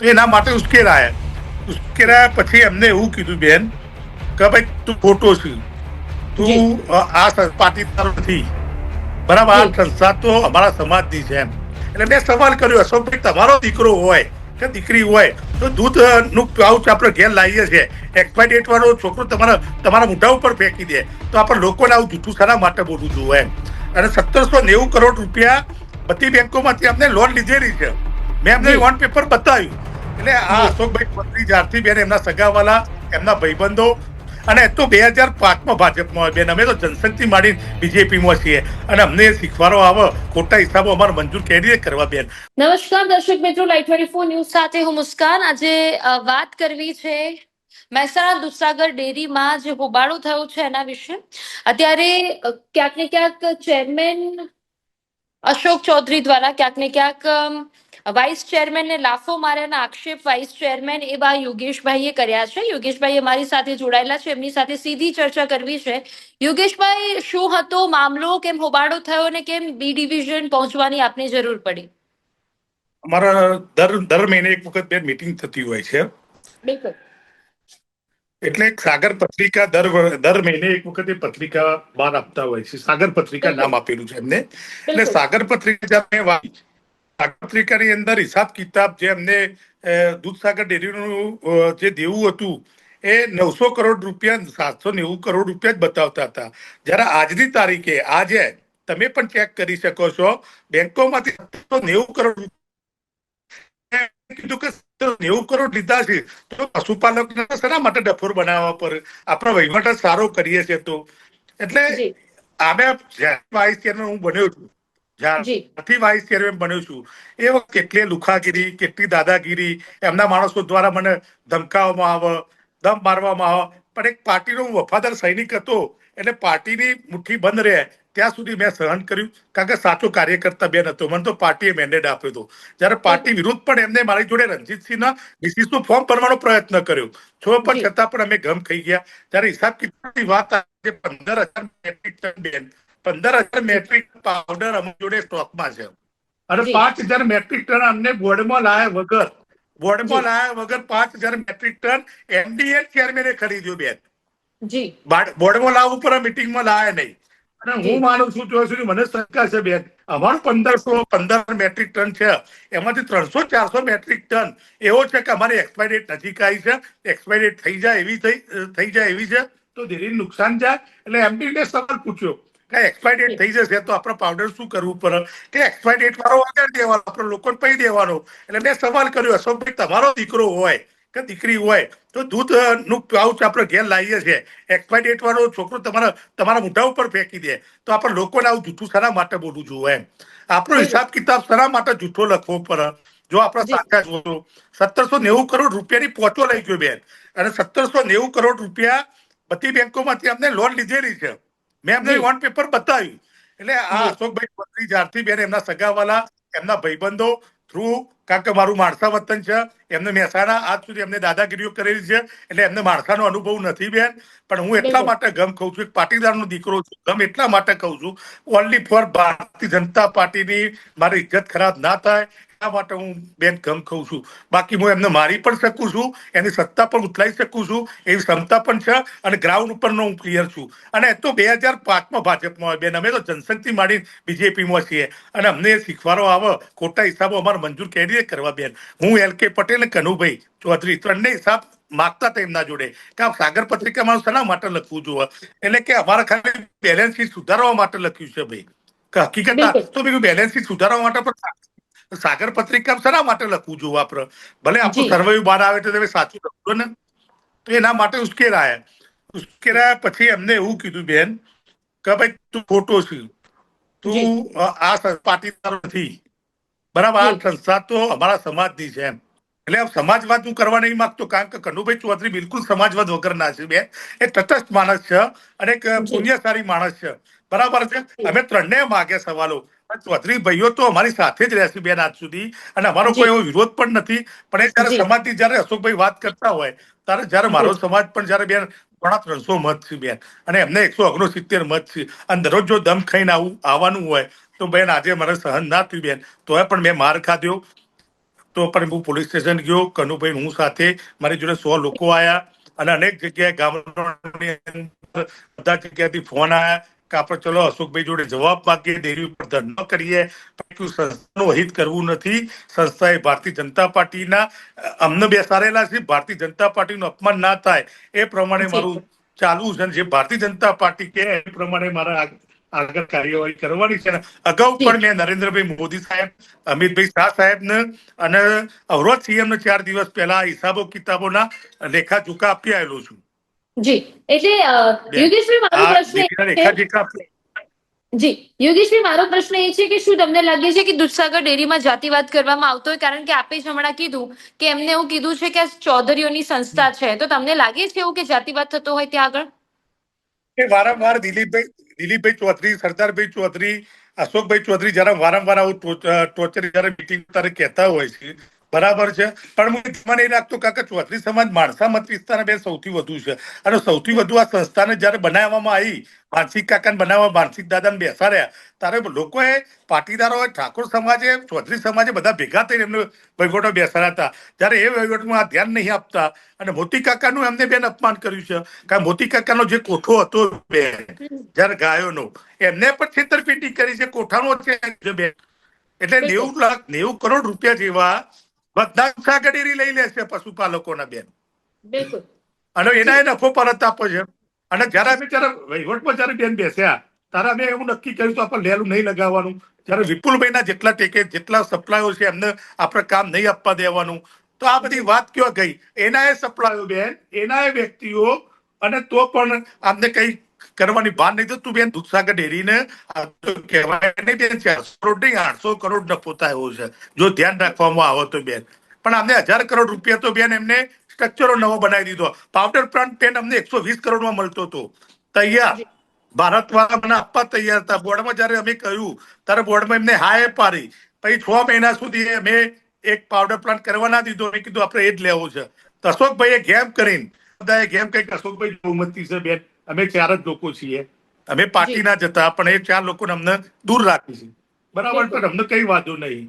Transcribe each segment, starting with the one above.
તો એના માટે ઉશ્કેરાયા. ઉશ્કેરાયા પછી એમને એવું કીધું બેન કે ભાઈ તું ખોટો છે. તું આ પાટીદાર નથી. બરાબર? આ સંસ્થા તો અમારા સમાજની છે એમ. એટલે મેં સવાલ કર્યો અશોકભાઈ તમારો દીકરો હોય કે દીકરી હોય તો દૂધનું પાઉચ આપણે ઘેર લાવીએ છીએ. એક્સપાયર ડેટ વાળો છોકરો તમારા તમારા મોઢા ઉપર ફેંકી દે. તો આપણે લોકોને આવું જૂઠું શાના માટે બોલવું જોઈએ અને સત્તરસો નેવું કરોડ રૂપિયા બધી બેંકોમાંથી અમને લોન લીધેલી છે. મેં અમને લોન પેપર બતાવ્યું. એટલે આ અશોકભાઈ મંત્રી જ્યારથી બેન એમના સગાવાલા એમના ભાઈબંધો અને તો બે હજાર પાંચમાં ભાજપમાં બેન અમે તો જનશક્તિ માંડી બીજેપીમાં છીએ. અને અમને શીખવાડો આવો ખોટા હિસાબો અમારે મંજૂર કેવી કરવા બેન? નમસ્કાર દર્શક મિત્રો લાઈવ ટ્વેન્ટી ફોર ન્યૂઝ સાથે હું મુસ્કાન. આજે વાત કરવી છે મહેસાણા દૂધસાગર ડેરીમાં જે હોબાળો થયો છે એના વિશે. અત્યારે ક્યાંક ને ક્યાંક ચેરમેન અશોક ચૌધરી દ્વારા ક્યાંક ને ક્યાંક વાઇસ ચેરમેનને લાફો માર્યાના આક્ષેપ વાઇસ ચેરમેન એવા યોગેશભાઈએ કર્યા છે. યોગેશભાઈ અમારી સાથે જોડાયેલા છે. એમની સાથે સીધી ચર્ચા કરવી છે. યોગેશભાઈ શું હતો મામલો? કેમ હોબાળો થયો અને કેમ બી ડિવિઝન પહોંચવાની આપને જરૂર પડી? અમારા દર દર મહિને એક વખત બે મીટિંગ થતી હોય છે. બિલકુલ. એટલે સાગર પત્રિકા દર દર મહિને એક વખત એ પત્રિકા બહાર આપતા હોય છે. સાગર પત્રિકા નામ આપેલું છે એમને. એટલે સાગર પત્રિકા મેં વાંચી, સાગર અંદર હિસાબ કિતાબ જે એમને દૂધસાગર ડેરીનું જે દેવું હતું એ નવસો કરોડ રૂપિયા સાતસો નેવું કરોડ રૂપિયા જ બતાવતા હતા. જ્યારે આજની તારીખે આજે તમે પણ ચેક કરી શકો છો બેંકોમાંથી સાતસો નેવું કરોડ કીધું કે નેવું કરોડ લીધા છે તો પશુપાલક શેના માટે ડફોર બનાવવા પર? આપણો વહીવટ સારો કરીએ છીએ તો. એટલે આમે વાઇસ ચેરમેન હું બન્યો છું. જ્યારથી વાઇસ ચેરમેન બન્યો છું. એ વખત કેટલી લુખાગીરી કેટલી દાદાગીરી એમના માણસો દ્વારા મને ધમકાવવામાં આવે દમ મારવામાં આવે. પણ એક પાર્ટીનો હું વફાદાર સૈનિક હતો એટલે પાર્ટીની મુઠ્ઠી બંધ રહે ત્યાં સુધી મેં સહન કર્યું. કારણ કે સાચો કાર્યકર્તા બેન હતો. મને તો પાર્ટીએ મેન્ડેટ આપ્યો હતો. જ્યારે પાર્ટી વિરુદ્ધ પણ એમને મારી જોડે રણજીતસિંહના ડીસીસનું ફોર્મ ભરવાનો પ્રયત્ન કર્યો. છો પણ. છતાં પણ અમે ગમ ખાઈ ગયા. ત્યારે હિસાબ કિતાબની વાત પંદર હજાર બેન પંદર હજાર મેટ્રિક પાવડર અમારી જોડે સ્ટોકમાં છે. અને પાંચ હજાર મેટ્રિક ટન અમને બોર્ડમાં લાયા વગર. બોર્ડમાં લાયા વગર પાંચ હજાર મેટ્રિક ટન એમડીએ ચેરમેને ખરીદ્યું બેન. જી. બોર્ડમાં લાવવું પર મિટિંગમાં લાયા નહીં. અને હું માનું છું ત્યાં સુધી મને શંકા છે બેન. અમારું પંદરસો પંદર મેટ્રિક ટન છે. એમાંથી ત્રણસો ચારસો મેટ્રિક ટન એવો છે કે અમારી એક્સપાયરી ડેટ નજીક આવી છે. એક્સપાયરી ડેટ થઈ જાય એવી થઈ થઈ જાય એવી છે. તો ધીરે નુકસાન જાય. એટલે એમડી ને સવાલ પૂછ્યો. કે એક્સપાયર ડેટ થઈ જશે તો આપણે પાવડર શું કરવું પડે કે એક્સપાયર ડેટ વાળો વગર દેવાનો આપણે લોકોને પૈ દેવાનો. એટલે મેં સવાલ કર્યો અશોકભાઈ તમારો દીકરો હોય કે દીકરી હોય તો દૂધનું પાઉચ આપણે ઘેર લાવીએ છીએ. એક્સપાયર ડેટ વાળો છોકરો તમારા તમારા મોઢા ઉપર ફેંકી દે. તો આપણે લોકોને આવું જૂઠું શાના માટે બોલવું જોઈએ એમ? આપણો હિસાબ કિતાબ શાના માટે જૂઠો લખવો પડે જો આપણે સાચા જોશો સત્તરસો નેવું કરોડ રૂપિયાની પોચો લઈ ગયો બેન. અને સત્તરસો નેવું કરોડ રૂપિયા બધી બેંકોમાંથી અમને લોન લીધેલી છે. મેં એમને વોન પેપર બતાવ્યું એટલે આ અશોકભાઈ પત્ની જ્યારથી બેન એમના સગાવાલા એમના ભાઈબંધો થ્રુ કારણ કે મારું માણસા વતન છે એમને મહેસાણા આજ સુધી એમને દાદાગીરીઓ કરેલી છે એટલે એમને માણસાનો અનુભવ નથી બેન. પણ હું એટલા માટે ગમ કહું છું એક પાટીદારનો દીકરો છું ગમ એટલા માટે કહું છું ઓનલી ફોર ભારતીય જનતા પાર્ટીની મારી ઇજ્જત ખરાબ ના થાય એટલા માટે હું બેન ગમ કહું છું. બાકી હું એમને મારી પણ શકું છું એની સત્તા પણ ઉથલાઈ શકું છું એવી ક્ષમતા પણ છે અને ગ્રાઉન્ડ ઉપરનો હું ક્લિયર છું. અને તો બે હજાર પાંચમાં ભાજપમાં બેન અમે તો જનશક્તિ માંડી બીજેપીમાં છીએ. અને અમને શીખવાડો આવે. ખોટા હિસાબો અમારે મંજૂર કેવી કરવા બેન. હું એલ કે પટેલ અને કનુભાઈ ચૌધરી ત્રણને હિસાબ માગતા હતા એમના જોડે કે આ સાગર પત્રિકામાં શેના માટે લખવું જોઈએ? એટલે કે અમારા ખાલી બેલેન્સ શીટ સુધારવા માટે લખ્યું છે ભાઈ. હકીકત તો બીજું બેલેન્સ શીટ સુધારવા માટે પણ સાગર પત્રિકા શેના માટે લખવું જોઈએ આપણે ભલે આપણું સર્વૈવ બહાર આવે તો તમે સાચું લખજો ને. તો એના માટે ઉશ્કેરાયા. ઉશ્કેરાયા પછી એમને એવું કીધું બેન કે ભાઈ તું ખોટો છે. તું આ પાટીદાર નથી. બરાબર આ સંસ્થા તો અમારા સમાજની છે એમ. એટલે આ સમાજવાદ હું કરવા નહીં માંગતો કારણ કે કનુભાઈ ચૌધરી બિલકુલ સમાજવાદ વગરના છે બેન. એ તટસ્થ માણસ છે અને એક જી. પુણ્યશાળી માણસ છે. બરાબર છે? જી. અમે ત્રણને માગ્યા સવાલો. ચૌધરી ભાઈઓ તો અમારી સાથે જ રહેશે બેન આજ સુધી. અને અમારો કોઈ એવો વિરોધ પણ નથી. પણ એ જયારે. સમાજની જયારે અશોકભાઈ વાત કરતા હોય ત્યારે જયારે મારો સમાજ પણ જયારે બેન ઘણા ત્રણસો મત છે બેન. અને એમને એકસો ઓગણસિત્તેર મત છે. અને દરરોજ જો દમ ખાઈને આવું આવવાનું હોય તો બેન આજે મારે સહન ના થયું બેન. તોય પણ મેં માર ખાધ્યો. તો પણ હું પોલીસ સ્ટેશન ગયો. કનુભાઈ હું સાથે. મારી જોડે સો લોકો આયા. અને અનેક જગ્યાએ ગામડાની બધા જગ્યાએથી ફોન આયા. કે આપણે ચલો અશોકભાઈ જોડે જવાબ માંગીએ ડેરી ઉપર ધરનો કરીએ. સંસ્થાનું હિત કરવું નથી. સંસ્થાએ ભારતીય જનતા પાર્ટીના અમને બેસાડેલા છે. ભારતીય જનતા પાર્ટીનું અપમાન ના થાય. એ પ્રમાણે મારું ચાલવું છે જે ભારતીય જનતા પાર્ટી કે એ પ્રમાણે મારા આગળ કાર્યવાહી કરવાની છે અગાઉ પણ મેં નરેન્દ્રભાઈ મોદી સાહેબ અમિતભાઈ શાહ સાહેબને અને અવરોધ સીએમને ચાર દિવસ પહેલા હિસાબો કિતાબોના લેખા જોખા આપી આવેલો છું. જી. એટલે યોગેશભાઈ મારો પ્રશ્ન એ છે- લેખા જોખા આપી- જી. યોગેશભાઈ મારો પ્રશ્ન એ છે કે શું તમને લાગે છે કે દૂધસાગર ડેરીમાં જાતિવાદ કરવામાં આવતો હોય? કારણ કે આપે જ હમણાં કીધું કે એમને એવું કીધું છે કે આ ચૌધરીઓની સંસ્થા છે. તો તમને લાગે છે એવું કે જાતિવાદ થતો હોય ત્યાં આગળ? કે વારંવાર દિલીપભાઈ દિલીપભાઈ ચૌધરી સરદારભાઈ ચૌધરી અશોકભાઈ ચૌધરી જયારે વારંવાર આવું ટોચર જયારે મિટિંગ તારે કહેતા હોય છે બરાબર છે. પણ હું મને રાખતો કાકા ચૌધરી સમાજ માણસા મત વિસ્તારના બે સૌથી વધુ છે. અને સૌથી વધુ આ સંસ્થાને જયારે બનાવવામાં આવી માનસિક કાકાને બનાવવા માનસિક દાદાને બેસાડ્યા ત્યારે લોકોએ પાટીદારોએ ઠાકોર સમાજે ચૌધરી સમાજે બધા ભેગા થઈને એમને વહીવટો બેસાડ્યા હતા. ત્યારે એ વહીવટમાં આ ધ્યાન નહીં આપતા અને મોતી કાકાનું એમને બેન અપમાન કર્યું છે. કારણ મોતી કાકાનો જે કોઠો હતો બેન જયારે ગાયોનો એમને પણ છેતરપેટી કરી છે. કોઠાનો છે બેન. એટલે નેવું લાખ નેવું કરોડ રૂપિયા જેવા બધા સાગડેરી લઈ લેશે પશુપાલકોના બેન. બિલકુલ. અને એના નફો પરત આપો છે. અને જયારે અમે જયારે વહીવટમાં જયારે બેન બેસ્યા ત્યારે અમે એવું નક્કી કર્યું તો આપણે લેલું નહીં લગાવવાનું. જયારે વિપુલભાઈના જેટલા ટેકે જેટલા સપ્લાયો છે એમને આપણે કામ નહીં આપવા દેવાનું. તો આ બધી વાત ક્યાં ગઈ? એના એ સપ્લાયો બેન એના એ વ્યક્તિઓ અને તો પણ આમને કઈ કરવાની ભાન નહીં તું બેન દૂધસાગર ડેરીને કહેવાય નહીં બેન ચારસો કરોડ નહીં આઠસો કરોડ નફો થયો છે. જો ધ્યાન રાખવામાં આવે તો બેન. પણ અમને હજાર કરોડ રૂપિયા તો બેન એમને સ્ટ્રક્ચરો નવો બનાવી દીધો. પાવડર પ્લાન્ટ પેન અમને એકસો વીસ કરોડમાં મળતો હતો. તૈયાર. ભારત વાળા મને આપવા તૈયાર હતા. બોર્ડમાં જયારે અમે કહ્યું ત્યારે બોર્ડમાં એમને હાય પાડી. પછી છ મહિના સુધી અમે એક પાવડર પ્લાન્ટ કરવા ના દીધો. મેં કીધું આપણે એ જ લેવો છે. તો અશોકભાઈએ ગેમ કરીને બધાએ ગેમ કઈ અશોકભાઈ બહુમતી છે બેન. અમે ચાર જ લોકો છીએ. અમે પાર્ટી ના જતા પણ એ ચાર લોકોને અમને દૂર રાખી છે. બરાબર પણ અમને કઈ વાંધો નહીં.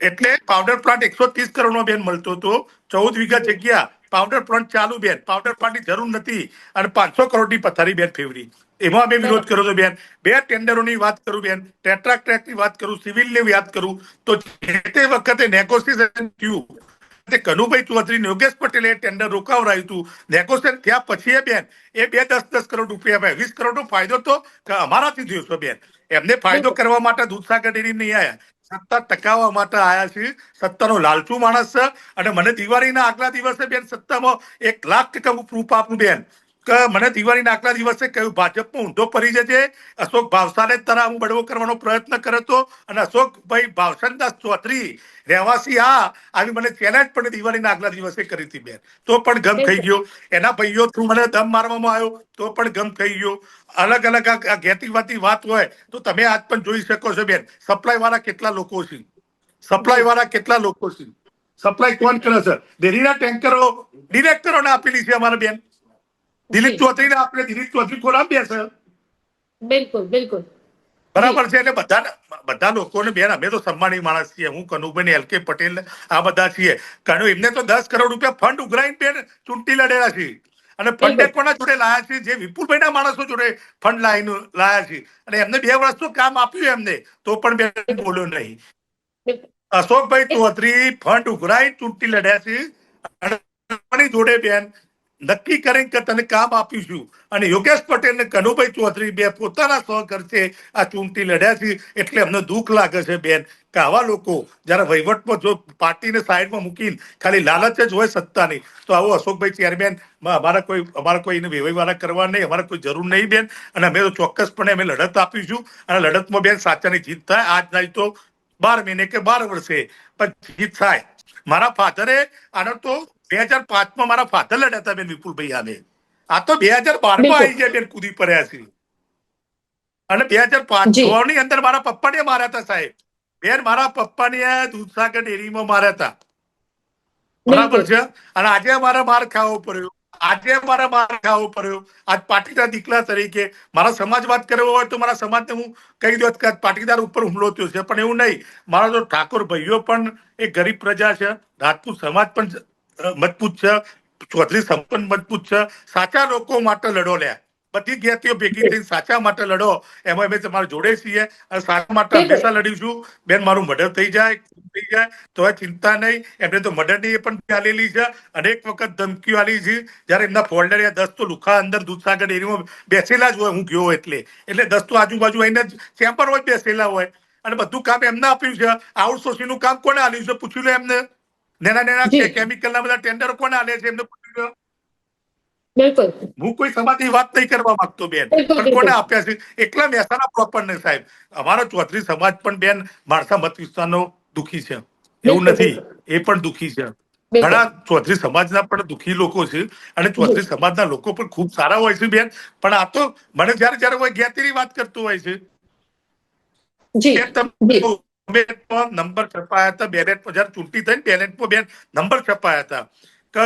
એટલે પાવડર પ્લાન્ટ એકસો ત્રીસ કરોડ નો બેન મળતો હતો. ચૌદ વીઘા જગ્યા પાવડર પ્લાન્ટ ચાલુ બેન. પાવડર પ્લાન્ટની જરૂર નથી. અને પાંચસો કરોડની પથારી બેન ફેવરી. એમાં અમે વિરોધ કર્યો હતો બેન. બે ટેન્ડરોની વાત કરું બેન. ટેટ્રાક ટ્રેકની વાત કરું સિવિલની વાત કરું તો જે તે વખતે નેગોશિએશન થયું તે કનુભાઈ ચૌધરી યોગેશ પટેલે ટેન્ડર રોકાવરાયું હતું. નેગોશિએશન થયા પછી એ બેન, એ બે દસ દસ કરોડ રૂપિયા આપ્યા વીસ કરોડનો ફાયદો તો અમારાથી થયો છે બેન. એમને ફાયદો કરવા માટે દૂધસાગર ડેરી નહીં આવ્યા સત્તા ટકાવવા માટે આયા છે સત્તાનો લાલચુ માણસ છે. અને મને દિવાળીના આગલા દિવસે બેન સત્તામાં એક લાખ ટકા પ્રૂફ આપું બેન. મને દિવાળીના આગલા દિવસે કહ્યું ભાજપનો ઊંધો પડી છે અશોક ભાવસાને તરા હું બળવો કરવાનો પ્રયત્ન કર્યો હતો અને અશોકભાઈ ભાવસનદાસ ચૌધરી રહેવાસી આ, આવી મને ચેલેન્જ પણ દિવાળીના આગલા દિવસે કરી હતી બેન. તો પણ ગમ થઈ ગયો. એના ભાઈઓ થ્રુ મને દમ મારવામાં આવ્યો. તો પણ ગમ થઈ ગયો. અલગ અલગ આ ઘેતીવાતી વાત હોય તો તમે આજ પણ જોઈ શકો છો બેન. સપ્લાય વાળા કેટલા લોકો છે? સપ્લાય વાળા કેટલા લોકો છે? સપ્લાય કોણ કરે છે? ડેરીના ટેન્કરો ડિરેક્ટરોને આપેલી છે અમારા બેન. દિલીપ ચૌધરીને આપણે દિલીપ ચૌધરી ખોરામ બેસે બિલકુલ બિલકુલ. બરાબર છે એટલે બધા બધા લોકોને બેન અમે તો સન્માની માણસ છીએ. હું કનુભાઈ એલ કે પટેલ આ બધા છીએ. કારણ એમને તો દસ કરોડ રૂપિયા ફંડ ઉઘરાઈને બેન ચૂંટણી લડેલા છે અને ફંડ કોના જોડે લાયા છે જે વિપુલભાઈના માણસો જોડે ફંડ લાવીને લાયા છે અને એમને બે વર્ષ તો કામ આપ્યું એમને તો પણ બેન બોલ્યો નહીં. અશોકભાઈ ચૌધરી ફંડ ઉઘરાઈ ચૂંટણી લડ્યા છે અને જોડે બેન નક્કી કરીને કે તને કામ આપીશું. અને યોગેશ પટેલ ને કનુભાઈ ચૌધરી બે પોતાના સહ ખર્ચે આ ચૂંટણી લડ્યા છે. એટલે અમને દુઃખ લાગે છે બેન. કે આવા લોકો જયારે વહીવટમાં જો પાર્ટીને સાઈડમાં મૂકીને ખાલી લાલચ જ હોય સત્તાની, તો આવો અશોકભાઈ ચેરમેન અમારા કોઈ અમારા કોઈ એને વેવાઈ કરવા નહીં, અમારે કોઈ જરૂર નહીં બેન. અને અમે તો ચોક્કસપણે અમે લડત આપીશું. અને લડતમાં બેન સાચાની જીત થાય. આજ નહીં તો બાર મહિને કે બાર વર્ષે પણ જીત થાય. મારા ફાધરે આનો તો બે હજાર પાંચમાં મારા ફાધર લડ્યા હતા બેન વિપુલભાઈ આને આ તો બે હજાર બારમાં આવી જાય બેન કૂદી પડ્યા છે. અને બે હજાર પાંચની અંદર મારા પપ્પાને માર્યા હતા સાહેબ. બેન મારા પપ્પાને દૂધસાગર ડેરીમાં માર્યા હતા. બરાબર છે? અને આજે મારે માર ખાવો પડ્યો. આજે મારા માર ખાવો પડ્યો. આજ પાટીદાર દીકરા તરીકે મારા સમાજવાદ કરવો હોય તો મારા સમાજને હું કહી દઉં કે પાટીદાર ઉપર હુમલો થયો છે. પણ એવું નહીં. મારા તો ઠાકોર ભાઈઓ પણ એ ગરીબ પ્રજા છે. રાજપૂત સમાજ પણ મજબૂત છે. ચૌધરી સંપન્ન મજબૂત છે. સાચા લોકો માટે લડો લ્યા બધી જ્ઞાતિઓ ભેગી થઈને સાચા માટે લડો એમાં અમે તમારા જોડે છીએ અને સાચા માટે હંમેશા લડીશું. બેન મારું મર્ડર થઈ જાય થઈ જાય તો ચિંતા નહીં. એમને તો મર્ડરની એ પણ આલેલી છે. અનેક વખત ધમકીઓ આલી છે. જ્યારે એમના ફોલ્ડર યા દસ તો લુખા અંદર દૂધસાગર ડેરીમાં બેસેલા જ હોય હું ગયો એટલે. એટલે દસ તો આજુબાજુ આવીને ચેમ્બર હોય બેસેલા હોય. અને બધું કામ એમને આપ્યું છે. આઉટસોર્સિંગનું કામ કોને આપ્યું છે? પૂછ્યું લે એમને. નેના નેના જી. કેમિકલ ના બધા ટેન્ડર કોને આલે છે એમને બિલકુલ. હું કોઈ સમાજની વાત નહીં કરવા માંગતો બેન. પણ. કોને આપ્યા છે? એકલા મહેસાણા પ્રોપર ને સાહેબ. અમારો ચૌધરી સમાજ પણ બેન માણસા મત વિસ્તારનો દુખી છે. એવું નથી. એ પણ દુખી છે. ઘણા ચૌધરી સમાજના પણ દુખી લોકો છે અને ચૌધરી સમાજના લોકો પણ ખૂબ સારા હોય છે બેન. પણ આ તો મને જયારે જયારે કોઈ જ્ઞાતિની વાત કરતું હોય છે. જી. બેલેટમાં નંબર છપાયા હતા બેલેટમાં જયારે ચૂંટણી થઈ બેલેટમાં બેન નંબર છપાયા હતા. કે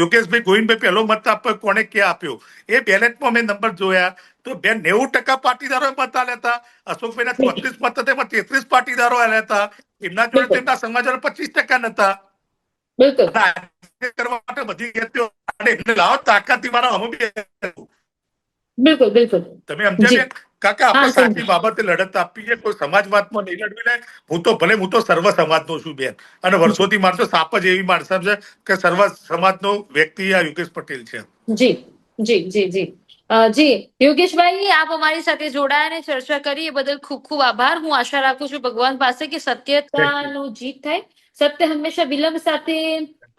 યોગેશભાઈ ગોવિંદભાઈ પહેલો મત આપ્યો કોને ક્યાં આપ્યો? એ બેલેટમાં મેં નંબર જોયા. તો બેન નેવું ટકા પાટીદારો મત આલ્યા હતા. અશોકભાઈના ચોત્રીસ મત હતા એમાં તેત્રીસ પાટીદારો આલ્યા હતા. એમના જોડે. તેમના સમાજવાળા પચીસ ટકા નતા કરવા માટે બધી વ્યક્તિઓ અને એમને લાવો તાકાતથી મારા અમે બિલકુલ બિલકુલ. તમે સમજ્યા? કાકા આપણે. સાચી બાબતે લડત આપવી છે કોઈ સમાજવાદમાં નહીં લડવી ને હું તો ભલે હું તો સર્વ સમાજનો છું બેન. અને વર્ષોથી મારતો સાપ જ એવી માણસ છે કે સર્વ સમાજનો વ્યક્તિ આ યોગેશ પટેલ છે. જી જી જી જી. જી યોગેશભાઈ આપ અમારી સાથે જોડાયા અને ચર્ચા કરી એ બદલ ખૂબ ખૂબ આભાર. હું આશા રાખું છું ભગવાન પાસે કે સત્યતાનો જીત થાય. સત્ય હંમેશા વિલંબ સાથે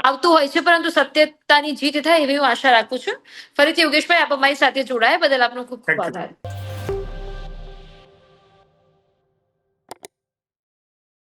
આવતું હોય છે પરંતુ સત્યતાની જીત થાય એવી હું આશા રાખું છું. ફરીથી યોગેશભાઈ આપ અમારી સાથે જોડાયા બદલ આપનો ખૂબ ખૂબ આભાર.